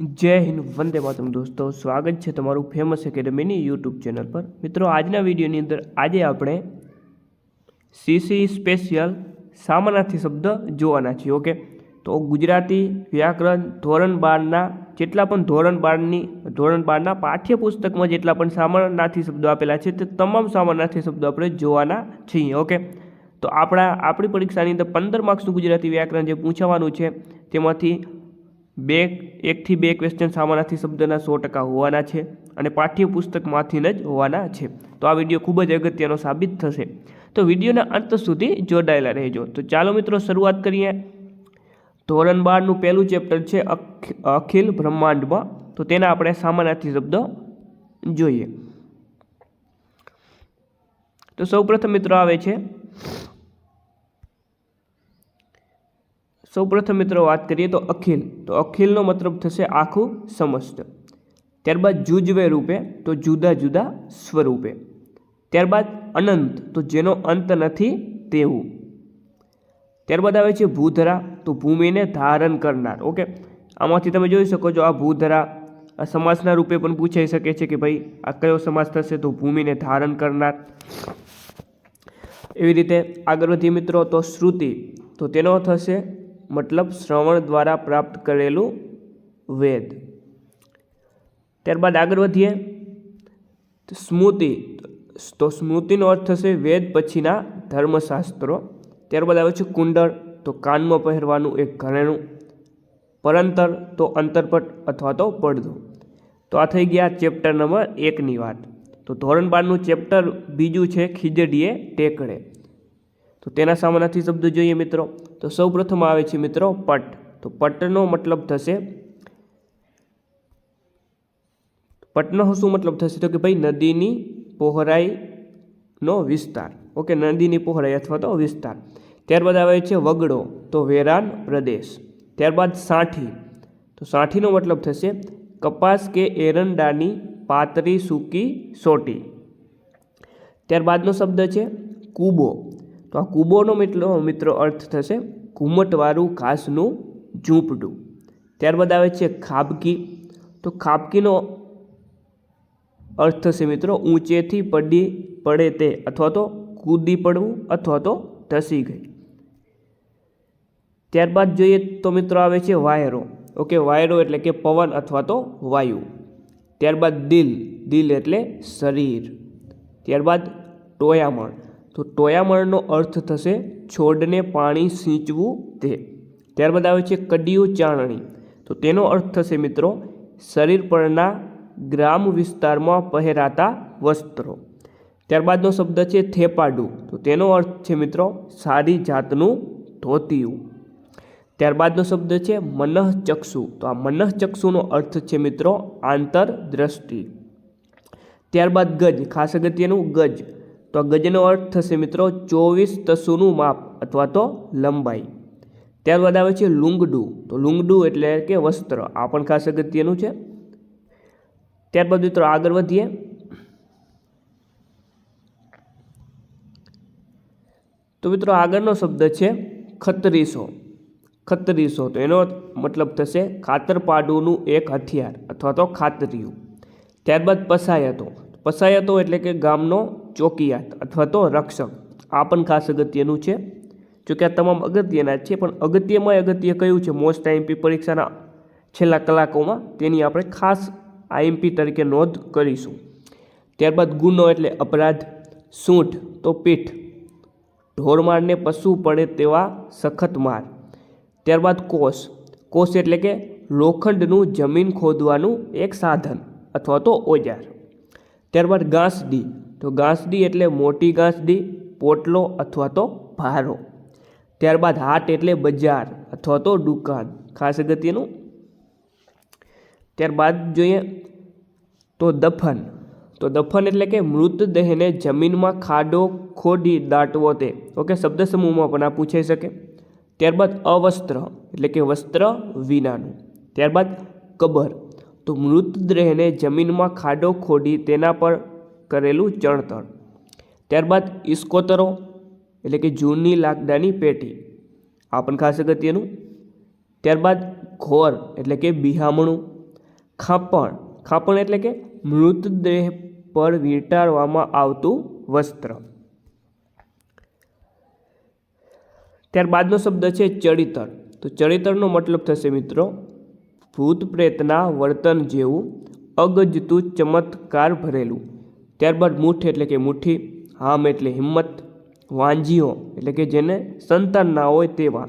જય હિન્દ, વંદે માતરમ દોસ્તો. સ્વાગત છે તમારું ફેમસ એકેડમીની યુટ્યુબ ચેનલ પર. મિત્રો, આજના વિડીયોની અંદર આજે આપણે સીસી સ્પેશિયલ સામાનાર્થી શબ્દ જોવાના છીએ ઓકે તો ગુજરાતી વ્યાકરણ ધોરણ બારના, જેટલા પણ ધોરણ બારની, ધોરણ બારના પાઠ્યપુસ્તકમાં જેટલા પણ સામાનાર્થી શબ્દો આપેલા છે, તે તમામ સામાનાર્થી શબ્દો આપણે જોવાના છીએ ઓકે તો આપણા, આપણી પરીક્ષાની અંદર પંદર માર્ક્સનું ગુજરાતી વ્યાકરણ જે પૂછાવાનું છે, તેમાંથી બે એકથી બે ક્વેશ્ચન સામાનાથી શબ્દના સો ટકા હોવાના છે અને પાઠ્યપુસ્તકમાંથી જ હોવાના છે. તો આ વીડિયો ખૂબ જ અગત્યનો સાબિત થશે. તો વિડીયોના અંત સુધી જોડાયેલા રહેજો. તો ચાલો મિત્રો શરૂઆત કરીએ. ધોરણ બારનું પહેલું ચેપ્ટર છે અખ- અખિલ બ્રહ્માંડમાં. તો તેના આપણે સામાનાર્થી શબ્દ જોઈએ. તો સૌપ્રથમ મિત્રો આવે છે. સૌપ્રથમ મિત્રો વાત કરીએ તો અખિલ. તો અખિલનો મતલબ થશે આખું સમસ્ત. ત્યારબાદ જુજવે રૂપે, તો જુદા જુદા સ્વરૂપે. ત્યારબાદ અનંત, તો જેનો અંત નથી તેવું. ત્યારબાદ આવે છે ભૂધરા, તો ભૂમિને ધારણ કરનાર. ઓકે? આમાંથી તમે જોઈ શકો છો આ ભૂધરા, આ સમાસના રૂપે પણ પૂછાઈ શકે છે કે ભાઈ, આ કયો સમાસ થશે? તો ભૂમિને ધારણ કરનાર. એવી રીતે આગળ વધીએ મિત્રો, તો શ્રુતિ. તો તેનો થશે મતલબ શ્રવણ દ્વારા પ્રાપ્ત કરેલું વેદ. ત્યારબાદ આગળ વધીએ. સ્મૃતિ, તો સ્મૃતિનો અર્થ થશે વેદ પછીના ધર્મશાસ્ત્રો. ત્યારબાદ આવે છે કુંડળ, તો કાનમાં પહેરવાનું એક ઘરેણું. પરંતર, તો અંતરપટ અથવા તો પડદો. તો આ થઈ ગયા ચેપ્ટર નંબર એકની વાત. તો ધોરણ બારનું ચેપ્ટર બીજું છે ખીજડીએ ટેકડે. તો તેના સામેનાથી શબ્દો જોઈએ મિત્રો. તો સૌ પ્રથમ આવે છે મિત્રો પટ. તો પટનો મતલબ થશે પટનો શું મતલબ થશે? તો કે ભાઈ નદીની પહોળાઈનો વિસ્તાર. ઓકે, નદીની પહોળાઈ અથવા તો વિસ્તાર. ત્યારબાદ આવે છે વગડો, તો વેરાન પ્રદેશ. ત્યારબાદ સાઠી. તો સાઠીનો મતલબ થશે કપાસ કે એરંડાની પાતળી સૂકી સોટી. ત્યારબાદનો શબ્દ છે કૂબો. તો આ કૂબોનો મિત્રો મિત્રો અર્થ થશે ઘૂમટવાળું ઘાસનું ઝૂંપડું. ત્યારબાદ આવે છે ખાબકી. તો ખાબકીનો અર્થ થશે મિત્રો ઊંચેથી પડી, પડે તે અથવા તો કૂદી પડવું અથવા તો ધસી ગઈ. ત્યારબાદ જોઈએ તો મિત્રો આવે છે વાયરો. ઓકે, વાયરો એટલે કે પવન અથવા તો વાયુ. ત્યારબાદ દિલ. દિલ એટલે શરીર. ત્યારબાદ ટોયામણ. તો ટોયામણનો અર્થ થશે છોડને પાણી સિંચવું તે. ત્યારબાદ આવે છે કડિયું ચાણણી તો તેનો અર્થ થશે મિત્રો શરીર પરના ગ્રામ વિસ્તારમાં પહેરાતા વસ્ત્રો. ત્યારબાદનો શબ્દ છે થેપાડું. તો તેનો અર્થ છે મિત્રો સારી જાતનું ધોતિયું. ત્યારબાદનો શબ્દ છે મનઃચક્ષુ. તો આ મનઃચક્ષુનો અર્થ છે મિત્રો આંતરદ્રષ્ટિ. ત્યારબાદ ગજ. ખાસ અગત્યનું ગજ. તો આ ગજનો અર્થ થશે મિત્રો ચોવીસ તસુનું માપ અથવા તો લંબાઈ. ત્યારબાદ આવે છે લુંગડું. તો લુંગડું એટલે કે વસ્ત્ર. આ પણ ખાસ અગત્યનું છે. ત્યારબાદ મિત્રો આગળ વધીએ. તો મિત્રો આગળનો શબ્દ છે ખતરીસો. ખતરીસો. તો એનો મતલબ થશે ખાતરપાડુનું એક હથિયાર અથવા તો ખાતરિયું. ત્યારબાદ પસાયતો. પસાયતો એટલે કે ગામનો ચોકિયાત અથવા તો રક્ષક. આ પણ ખાસ અગત્યનું છે. જોકે આ તમામ અગત્યના છે, પણ અગત્યમાં અગત્ય કયું છે? મોસ્ટ આઈએમપી પરીક્ષાના છેલ્લા કલાકોમાં તેની આપણે ખાસ આઈએમપી તરીકે નોંધ કરીશું. ત્યારબાદ ગુનો એટલે અપરાધ, સૂંઠ તો પીઠ. ઢોરમારને પશુ પડે તેવા સખત માર. ત્યારબાદ કોષ. કોષ એટલે કે લોખંડનું જમીન ખોદવાનું એક સાધન અથવા તો ઓજાર. ત્યારબાદ ઘાસડી. તો ગાંસડી એટલે મોટી ઘાસડી, પોટલો અથવા તો ભારો. ત્યારબાદ હાટ એટલે બજાર અથવા તો દુકાન, ખાસ અગત્યનું. ત્યારબાદ જોઈએ તો દફન. તો દફન એટલે કે મૃતદેહને જમીનમાં ખાડો ખોદી દાટવો તે. ઓકે, શબ્દ સમૂહમાં પણ આ પૂછાઈ શકે. ત્યારબાદ અવસ્ત્ર એટલે કે વસ્ત્ર વિનાનું. ત્યારબાદ કબર. તો મૃતદેહને જમીનમાં ખાડો ખોદી તેના પર કરેલું ચણતર. ત્યારબાદ ઇસ્કોતરો એટલે કે જૂની લાકડાની પેટી, આ પણ ખાસ અગત્યનું. ત્યારબાદ ઘોર, એટલે કે બિહામણું. ખાપણ ખાપણ એટલે કે મૃતદેહ પર વીંટાળવામાં આવતું વસ્ત્ર. ત્યારબાદનો શબ્દ છે ચડિતર. તો ચડિતરનો મતલબ થશે મિત્રો, ભૂત પ્રેતના વર્તન જેવું અગજતું ચમત્કાર ભરેલું. ત્યારબાદ મૂઠ એટલે કે મુઠ્ઠી, હામ એટલે હિંમત વાંજીઓ એટલે કે જેને સંતાન ના હોય તેવા,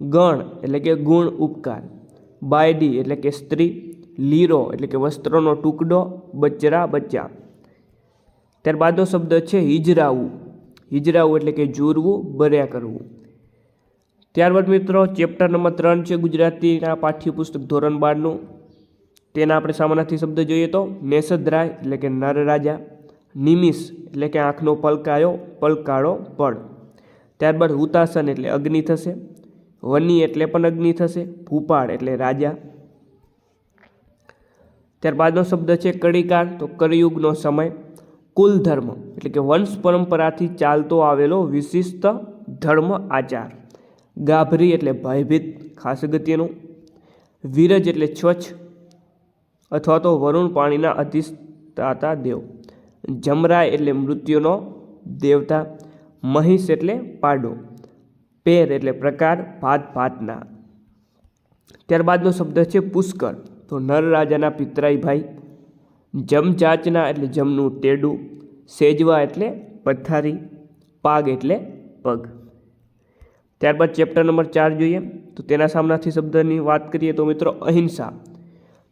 ગણ એટલે કે ગુણ ઉપકાર, બાયડી એટલે કે સ્ત્રી, લીરો એટલે કે વસ્ત્રનો ટુકડો, બચરા, બચ્ચા. ત્યારબાદનો શબ્દ છે હિજરાવું હિજરાવું એટલે કે જૂરવું બર્યા કરવું. ત્યારબાદ મિત્રો ચેપ્ટર નંબર ત્રણ છે ગુજરાતીના પાઠ્યપુસ્તક ધોરણ બારનું તેના આપણે સામાનાથી શબ્દ જોઈએ તો નેસદરાય એટલે કે નર રાજા નિમિષ એટલે કે આંખનો પલકાયો, પલકાળો પડ. ત્યારબાદ હુતાસન એટલે અગ્નિ થશે, વની એટલે પણ અગ્નિ થશે, ભૂપાળ એટલે રાજા. ત્યારબાદનો શબ્દ છે કડીકાર તો કળિયુગનો સમય. કુલ ધર્મ એટલે કે વંશ પરંપરાથી ચાલતો આવેલો વિશિષ્ટ ધર્મ આચાર. ગાભરી એટલે ભયભીત, ખાસ અગત્યનું. વિરજ એટલે સ્વચ્છ અથવા તો વરુણ પાણીના અધિષ્ઠાતા દેવ. જમરાય એટલે મૃત્યુનો દેવતા, મહિષ એટલે પાડો, પેર એટલે પ્રકાર, ભાત ભાતના. ત્યારબાદનો શબ્દ છે પુષ્કર. તો નર રાજાના પિતરાઈભાઈ જમચાચના એટલે જમનું ટેડું, સેજવા એટલે પથારી, પાગ એટલે પગ. ત્યારબાદ ચેપ્ટર નંબર ચાર જોઈએ. તો તેના સામનાથી શબ્દની વાત કરીએ તો મિત્રો અહિંસા.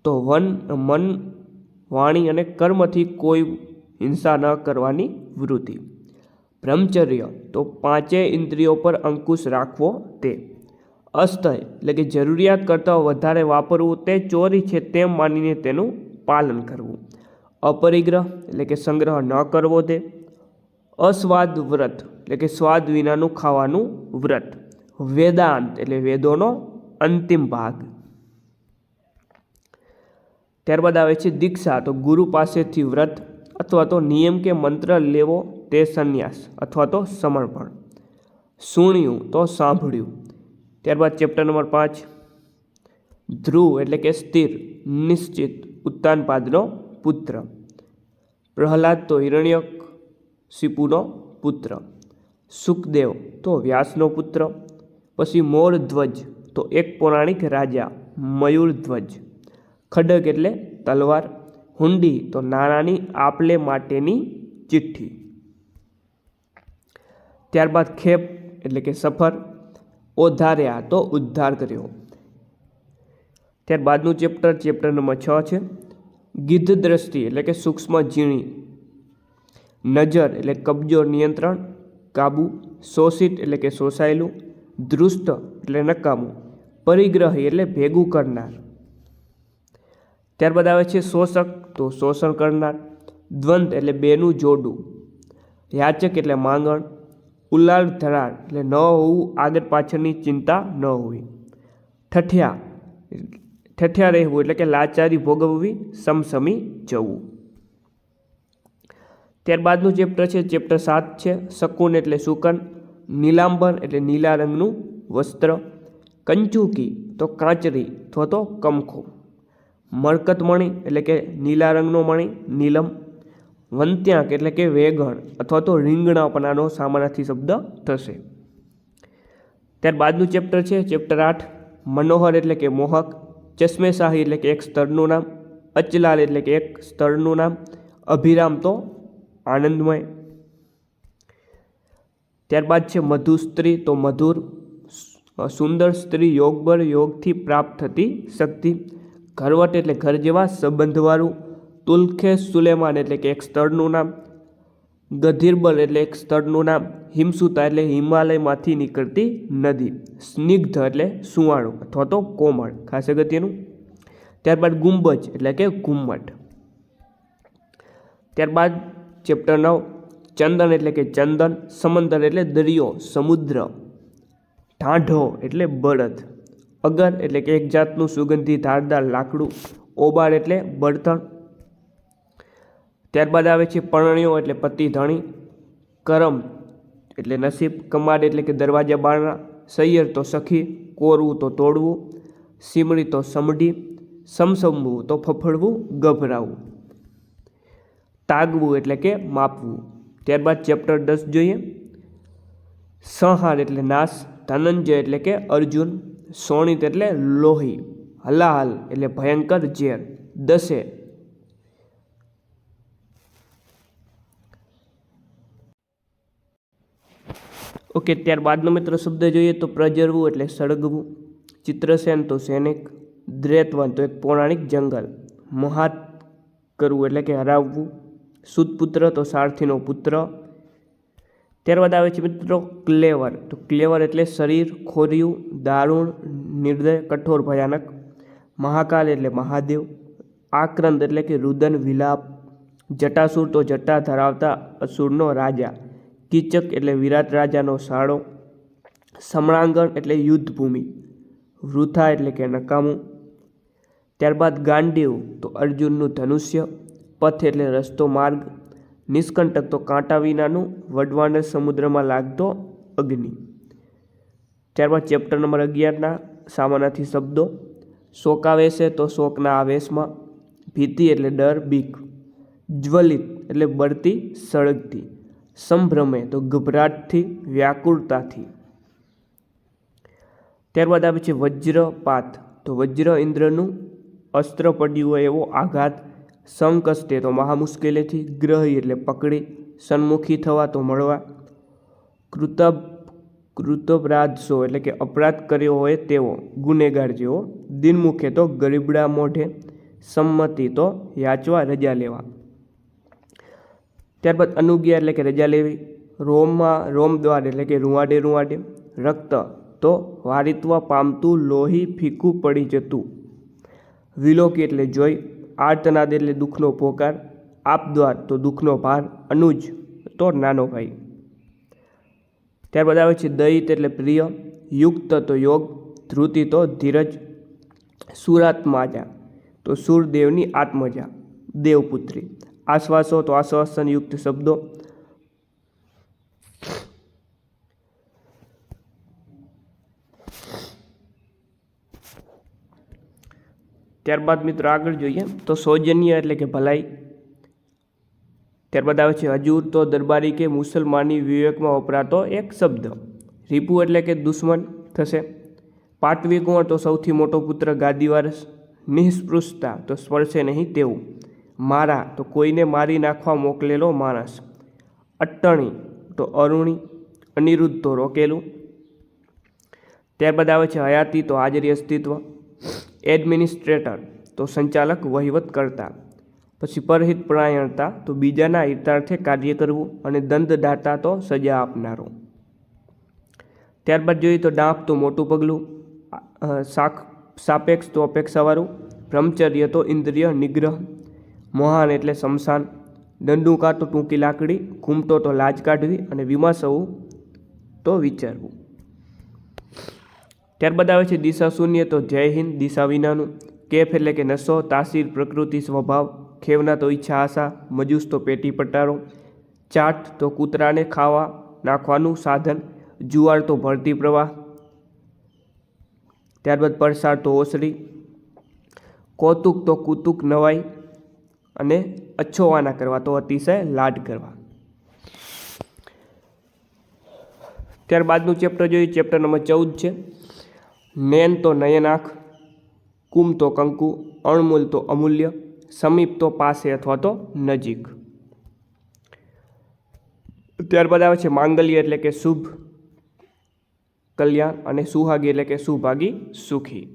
તો વન, મન, વાણી અને કર્મથી કોઈ હિંસા ન કરવાની વૃત્તિ. બ્રહ્મચર્ય, તો પાંચેય ઇન્દ્રિયો પર અંકુશ રાખવો તે. અસ્તય, એટલે કે જરૂરિયાત કરતાં વધારે વાપરવું તે ચોરી છે તેમ માનીને તેનું પાલન કરવું. અપરિગ્રહ, એટલે કે સંગ્રહ ન કરવો તે. અસ્વાદ વ્રત, એટલે કે સ્વાદ વિનાનું ખાવાનું વ્રત. વેદાંત, એટલે વેદોનો અંતિમ ભાગ. ત્યારબાદ આવે છે દીક્ષા. તો ગુરુ પાસેથી વ્રત અથવા તો નિયમ કે મંત્ર લેવો તે સંન્યાસ અથવા તો સમર્પણ. સુણ્યું તો સાંભળ્યું. ત્યારબાદ ચેપ્ટર નંબર પાંચ. ધ્રુવ એટલે કે સ્થિર, નિશ્ચિત ઉત્તાનપાદનો પુત્ર. પ્રહલાદ તો હિરણ્યક શિપુનો પુત્ર. સુખદેવ તો વ્યાસનો પુત્ર. પછી મોરધ્વજ તો એક પૌરાણિક રાજા મયુર ખડગ એટલે તલવાર, હુંડી તો નાણાંની આપલે માટેની ચિઠ્ઠી. ત્યારબાદ ખેપ એટલે કે સફર, ઓધાર્યા તો ઉદ્ધાર કર્યો. ત્યારબાદનું ચેપ્ટર ચેપ્ટર નંબર છ છે ગિદ્ધ દ્રષ્ટિ એટલે કે સૂક્ષ્મ ઝીણી નજર એટલે કબજો નિયંત્રણ, કાબુ, શોષિત એટલે કે શોષાયેલું દૃષ્ટ એટલે નકામું. પરિગ્રહી એટલે ભેગું કરનાર. ત્યારબાદ આવે છે શોષક. તો શોષણ કરનાર દ્વંદ એટલે બેનું જોડું. યાચક એટલે માંગણ. ઉલાળ ધરાર એટલે ન હોવું, આગળ પાછળની ચિંતા ન હોવી. ઠઠિયા. ઠઠિયા રહેવું એટલે કે લાચારી ભોગવવી, સમસમી જવું. ત્યારબાદનું ચેપ્ટર છે, ચેપ્ટર સાત છે, શકુન એટલે શુકન નીલાંબર એટલે નીલા રંગનું વસ્ત્ર, કંચુકી તો કાંચરી, અથવા તો કમખો મરકત મણી એટલે કે નીલા રંગનો મણી, નીલમ, વંત્યાંક એટલે કે વેગણ અથવા તો રીંગણાપનાનો સામાનાથી શબ્દ થશે. ત્યારબાદનું ચેપ્ટર છે, ચેપ્ટર આઠ, મનોહર એટલે કે મોહક, ચશ્મેશાહી એટલે કે એક સ્તરનું નામ, અચલાલ એટલે કે એક સ્તરનું નામ, અભિરામ તો આનંદમય. ત્યારબાદ છે મધુ સ્ત્રી તો મધુર સુંદર સ્ત્રી યોગબળ યોગથી પ્રાપ્ત થતી શક્તિ. ઘરવટ એટલે ઘર જેવા સંબંધવાળું, તુલખે સુલેમાન એટલે કે એક સ્થળનું નામ, ગધીરબલ એટલે એક સ્થળનું નામ, હિમસુતા એટલે હિમાલયમાંથી નીકળતી નદી, સ્નિગ્ધ એટલે સુવાળું અથવા તો કોમળ, ખાસ અગત્યનું. ત્યારબાદ ગુંબજ એટલે કે ઘુમ્મટ. ત્યારબાદ ચેપ્ટર નવ, ચંદન એટલે કે ચંદન, સમંદર એટલે દરિયો, સમુદ્ર, ઢાંઢો એટલે બળદ. અગર એટલે કે એક જાતનું સુગંધી ધારદાર લાકડું, ઓબાળ એટલે બળતણ. ત્યારબાદ આવે છે પરણ્યો એટલે પતિ ધણી, કરમ એટલે નસીબ, કમાડ એટલે કે દરવાજા બારણા, સૈયર તો સખી, કોરવું તો તોડવું, સીમડી તો સમઢી સમસમવું તો ફફડવું, ગભરાવું. તાગવું એટલે કે માપવું. ત્યારબાદ ચેપ્ટર દસ જોઈએ. સંહાર એટલે નાશ, ધનંજય એટલે કે અર્જુન. શોણિત એટલે લોહી, હલાહલ એટલે ભયંકર ઝેર, દસે. ઓકે, ત્યારબાદનો મિત્ર શબ્દ જોઈએ તો પ્રજરવું એટલે સળગવું, ચિત્રસેન તો સૈનિક, દ્રેતવન તો એક પૌરાણિક જંગલ, મહાત કરવું એટલે કે હરાવવું, સુતપુત્ર તો સારથીનો પુત્ર ત્યારબાદ આવે છે મિત્રો ક્લેવર. તો ક્લેવર એટલે શરીર, ખોરિયું, દારૂણ, નિર્દય, કઠોર, ભયાનક, મહાકાલ એટલે મહાદેવ, આક્રંદ એટલે કે રુદન, વિલાપ, જટાસુર તો જટા ધરાવતા અસુરનો રાજા, કીચક એટલે વિરાટ રાજાનો સાળો, સમણાંગણ એટલે યુદ્ધભૂમિ, વૃથા એટલે કે નકામું. ત્યારબાદ ગાંડીવ તો અર્જુનનું ધનુષ્ય, પથ એટલે રસ્તો માર્ગ નિષ્કંટક તો કાંટા વિનાનું વડવાને સમુદ્રમાં લાગતો અગ્નિ. ત્યારબાદ ચેપ્ટર નંબર અગિયારના સામાનાથી શબ્દો. શોકાવેશે તો શોકના આવેશમાં ભીતિ એટલે ડર, બીક. જ્વલિત એટલે બળતી, સળગતી. સંભ્રમે તો ગભરાટથી, વ્યાકુળતાથી. ત્યારબાદ આવે છે વજ્રપાત. તો વજ્ર ઇન્દ્રનું અસ્ત્ર પડ્યું હોય એવો આઘાત સંકષ્ટે તો મહામુશ્કેલીથી ગ્રહી એટલે પકડી, સન્મુખી થવા તો મળવા. કૃતભ કૃતપરાધસો એટલે કે અપરાધ કર્યો હોય તેવો ગુનેગાર જેવો દિનમુખે તો ગરીબડા મોઢે સંમતિ તો યાચવા રજા લેવા. ત્યારબાદ અનુજ્ઞા એટલે કે રજા લેવી. રોમમાં, રોમ દ્વાર એટલે કે રૂવાડે રૂવાડે. રક્ત તો વારિત્વ પામતું લોહી ફીકું પડી જતું. વિલોકી એટલે જોઈ આર્તનાદ એટલે દુઃખનો પોકાર આપદ્વાર તો દુઃખનો ભાર, અનુજ તો નાનો ભાઈ. ત્યારબાદ આવે છે દયિત એટલે પ્રિય, યુક્ત તો યોગ, ધ્રુતિ તો ધીરજ સુરાત્માજા તો સૂરદેવની આત્મજા, દેવપુત્રી. આશ્વાસો તો આશ્વાસનયુક્ત શબ્દો ત્યારબાદ મિત્રો આગળ જોઈએ તો સૌજન્ય એટલે કે ભલાઈ. ત્યારબાદ આવે છે હજૂર તો દરબારી કે મુસલમાની વિવેકમાં વપરાતો એક શબ્દ. રીપુ એટલે કે દુશ્મન થશે. પાટવી કુંવર તો સૌથી મોટો પુત્ર ગાદીવારસ નિઃસ્પૃશતા તો સ્પર્શે નહીં તેવું. મારા તો કોઈને મારી નાખવા મોકલેલો માણસ. અટ્ટણી તો અરુણી, અનિરુદ્ધ તો રોકેલું. ત્યારબાદ આવે છે હયાતી તો હાજરી અસ્તિત્વ. એડમિનિસ્ટ્રેટર, તો સંચાલક વહીવટ કરતા. પછી પરહિત પરાયણતા, તો બીજાના હિતાર્થે કાર્ય કરવું અને દંડદાતા તો સજા આપનારો. ત્યારબાદ જોઈએ તો ડાંપ તો મોટું પગલું સાખ, સાપેક્ષ તો અપેક્ષાવાળું, બ્રહ્મચર્ય તો ઇન્દ્રિય નિગ્રહ, મહાન એટલે શમશાન, દંડુકા તો ટૂંકી લાકડી, ઘૂમટો તો લાજ કાઢવી અને વિમાસવું તો વિચારવું. ત્યારબાદ આવે છે દિશા શૂન્ય તો જય હિન્દ, દિશા વિનાનું. કેફ એટલે કે નશો તાસીર, પ્રકૃતિ, સ્વભાવ, ખેવના તો ઈચ્છા, આશા, મજૂસ તો પેટી પટારો. ચાટ તો કૂતરાને ખાવા નાખવાનું સાધન, જુવાર તો ભરતી પ્રવાહ. ત્યારબાદ પરસાળ તો ઓસરી. કૌતુક તો કુતુક નવાઈ અને અછોવાના કરવા તો અતિશય લાડ કરવા. ત્યારબાદનું ચેપ્ટર જોઈએ, ચેપ્ટર નંબર ચૌદ છે. નયન તો નયનાખ, કુમ તો કંકુ, અણમૂલ તો અમૂલ્ય, સમીપ તો પાસે અથવા તો નજીક. ત્યારબાદ આવે છે માંગલ્ય એટલે કે શુભ કલ્યાણ અને સુહાગી એટલે કે સુભાગી સુખી.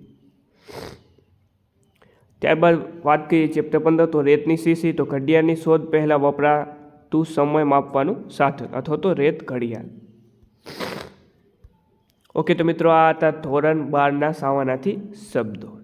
ત્યારબાદ વાત કરીએ ચેપ્ટર પંદર તો રેતની શીશી તો ઘડિયાળની શોધ પહેલાં વપરાતું સમય માપવાનું સાધન અથવા તો રેત ઘડિયાળ. ઓકે તો મિત્રો આ હતા ધોરણ બારના સાવાનાથી શબ્દો.